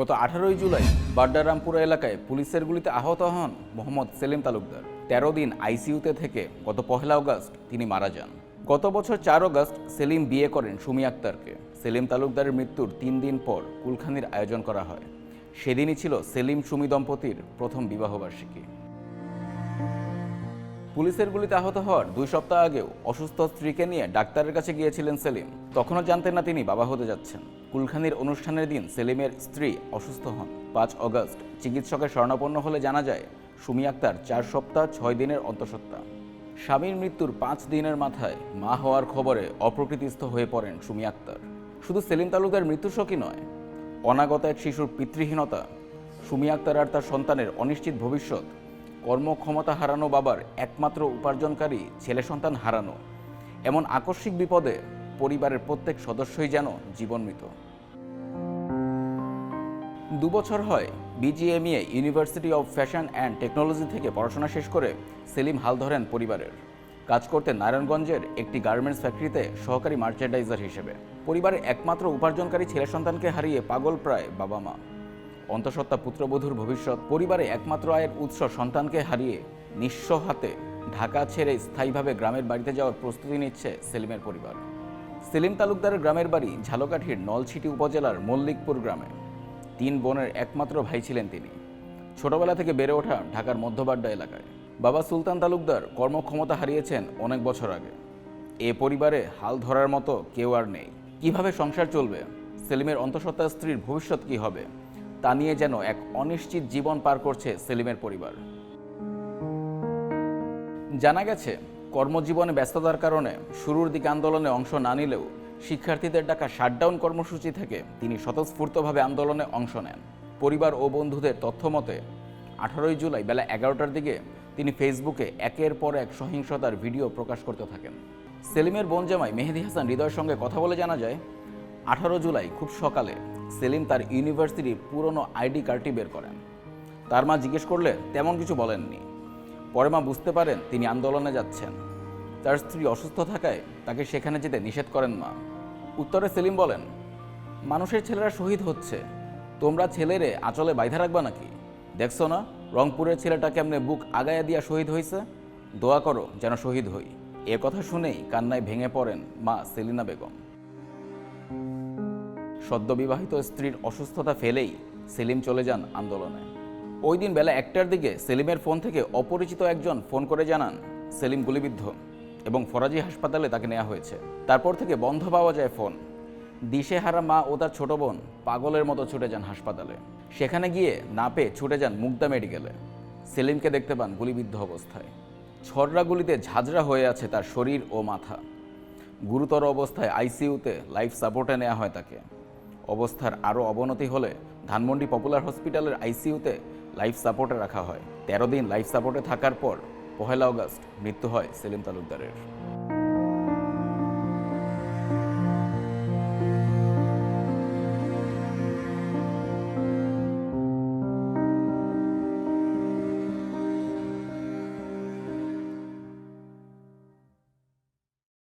গত আঠারোই জুলাই বাড্ডারামপুরা এলাকায় পুলিশের গুলিতে আহত হন মোহাম্মদ সেলিম তালুকদার। তেরো দিন আইসিইউতে থেকে গত পহেলা অগস্ট তিনি মারা যান। গত বছর চার অগস্ট সেলিম বিয়ে করেন সুমি আক্তারকে। সেলিম তালুকদারের মৃত্যুর তিন দিন পর কুলখানির আয়োজন করা হয়। সেদিনই ছিল সেলিম সুমি দম্পতির প্রথম বিবাহবার্ষিকী। পুলিশের গুলিতে আহত হওয়ার দুই সপ্তাহ আগেও অসুস্থ স্ত্রীকে নিয়ে ডাক্তারের কাছে গিয়েছিলেন সেলিম। তখনও জানতেন না তিনি বাবা হতে যাচ্ছেন। কুলখানির অনুষ্ঠানের দিন সেলিমের স্ত্রী অসুস্থ হন। পাঁচ অগস্ট, চিকিৎসকের স্বর্ণাপন্ন হলে জানা যায়, সুমি আক্তার চার সপ্তাহ, ছয় দিনের অন্তঃসত্ত্বা। স্বামীর মৃত্যুর পাঁচ দিনের মাথায় মা হওয়ার খবরে অপ্রকৃতিস্থ হয়ে পড়েন সুমি আক্তার। শুধু সেলিম তালুকদার মৃত্যু শোকই নয়, অনাগত এক শিশুর পিতৃহীনতা, সুমি আক্তার আর তার সন্তানের অনিশ্চিত ভবিষ্যৎ কর্মক্ষমতা হারানো বাবার একমাত্র উপার্জনকারী ছেলে সন্তান হারানো। এমন আকস্মিক বিপদে পরিবারের প্রত্যেক সদস্যই যেন জীবন মৃত দুবছর হয় BGMEA university of fashion and technology থেকে পড়াশোনা শেষ করে সেলিম হাল ধরেন পরিবারের। কাজ করতে নারায়ণগঞ্জের একটি গার্মেন্টস ফ্যাক্টরিতে সহকারী মার্চেন্ডাইজার হিসেবে। পরিবারের একমাত্র উপার্জনকারী ছেলে সন্তানকে হারিয়ে পাগল প্রায় বাবা মা অন্তঃসত্ত্বা পুত্রবধূর ভবিষ্যৎ, পরিবারে একমাত্র আয়ের উৎস সন্তানকে হারিয়ে নিঃস্ব হাতে ঢাকা ছেড়ে স্থায়ীভাবে গ্রামের বাড়িতে যাওয়ার প্রস্তুতি নিচ্ছে সেলিমের পরিবার। সেলিম তালুকদারের গ্রামের বাড়ি ঝালকাঠির নলছিটি উপজেলার মল্লিকপুর গ্রামে। তিন বোনের একমাত্র ভাই ছিলেন তিনি। ছোটবেলা থেকে বেড়ে ওঠা ঢাকার মধ্যবাড্ডা এলাকায়। বাবা সুলতান তালুকদার কর্মক্ষমতা হারিয়েছেন অনেক বছর আগে। এ পরিবারে হাল ধরার মতো কেউ আর নেই। কীভাবে সংসার চলবে? সেলিমের অন্তঃসত্ত্বা স্ত্রীর ভবিষ্যৎ কি হবে? তা নিয়ে যেন এক অনিশ্চিত জীবন পার করছে সেলিমের পরিবার। জানা গেছে, কর্মজীবনে ব্যস্ততার কারণে শুরুর দিকে আন্দোলনে অংশ না নিলেও শিক্ষার্থীদের ডাকা শাটডাউন কর্মসূচি থেকে তিনি স্বতঃস্ফূর্তভাবে আন্দোলনে অংশ নেন। পরিবার ও বন্ধুদের তথ্য মতে, আঠারোই জুলাই বেলা এগারোটার দিকে তিনি ফেসবুকে একের পর এক সহিংসতার ভিডিও প্রকাশ করতে থাকেন। সেলিমের বোন জামাই মেহেদি হাসান হৃদয়ের সঙ্গে কথা বলে জানা যায়, আঠারো জুলাই খুব সকালে সেলিম তার ইউনিভার্সিটির পুরনো আইডি কার্ডটি বের করেন। তার মা জিজ্ঞেস করলে, তেমন কিছু বলেননি। পরে মা বুঝতে পারেন তিনি আন্দোলনে যাচ্ছেন। তার স্ত্রী অসুস্থ থাকায় তাকে সেখানে যেতে নিষেধ করেন মা। উত্তরে সেলিম বলেন, মানুষের ছেলেরা শহীদ হচ্ছে। তোমরা ছেলেরে আঁচলে বাইধা রাখবা নাকি? দেখছ না, রংপুরের ছেলেটা কেমনে বুক আগায়া দিয়া শহীদ হয়েছে দোয়া করো যেন শহীদ হই। এ কথা শুনেই কান্নায় ভেঙে পড়েন মা সেলিনা বেগম। সদ্যবিবাহিত স্ত্রীর অসুস্থতা ফেলেই সেলিম চলে যান আন্দোলনে। ওই দিন বেলা একটার দিকে সেলিমের ফোন থেকে অপরিচিত একজন ফোন করে জানান, সেলিম গুলিবিদ্ধ এবং ফরাজি হাসপাতালে তাকে নেওয়া হয়েছে। তারপর থেকে বন্ধ পাওয়া যায় ফোন। দিশেহারা মা ও তার ছোট বোন পাগলের মতো ছুটে যান হাসপাতালে। সেখানে গিয়ে না পেয়ে ছুটে যান মুগদা মেডিকেলে। সেলিমকে দেখতে পান গুলিবিদ্ধ অবস্থায়। ছড়রা গুলিতে ঝাঁঝরা হয়ে আছে তার শরীর ও মাথা। গুরুতর অবস্থায় আইসিইউতে লাইফ সাপোর্টে নেওয়া হয় তাকে। অবস্থার আরও অবনতি হলে ধানমন্ডি পপুলার হসপিটালের আইসিইউতে লাইফ সাপোর্টে রাখা হয়। তেরো দিন লাইফ সাপোর্টে থাকার পর পহেলা অগস্ট মৃত্যু হয় সেলিম তালুকদারের।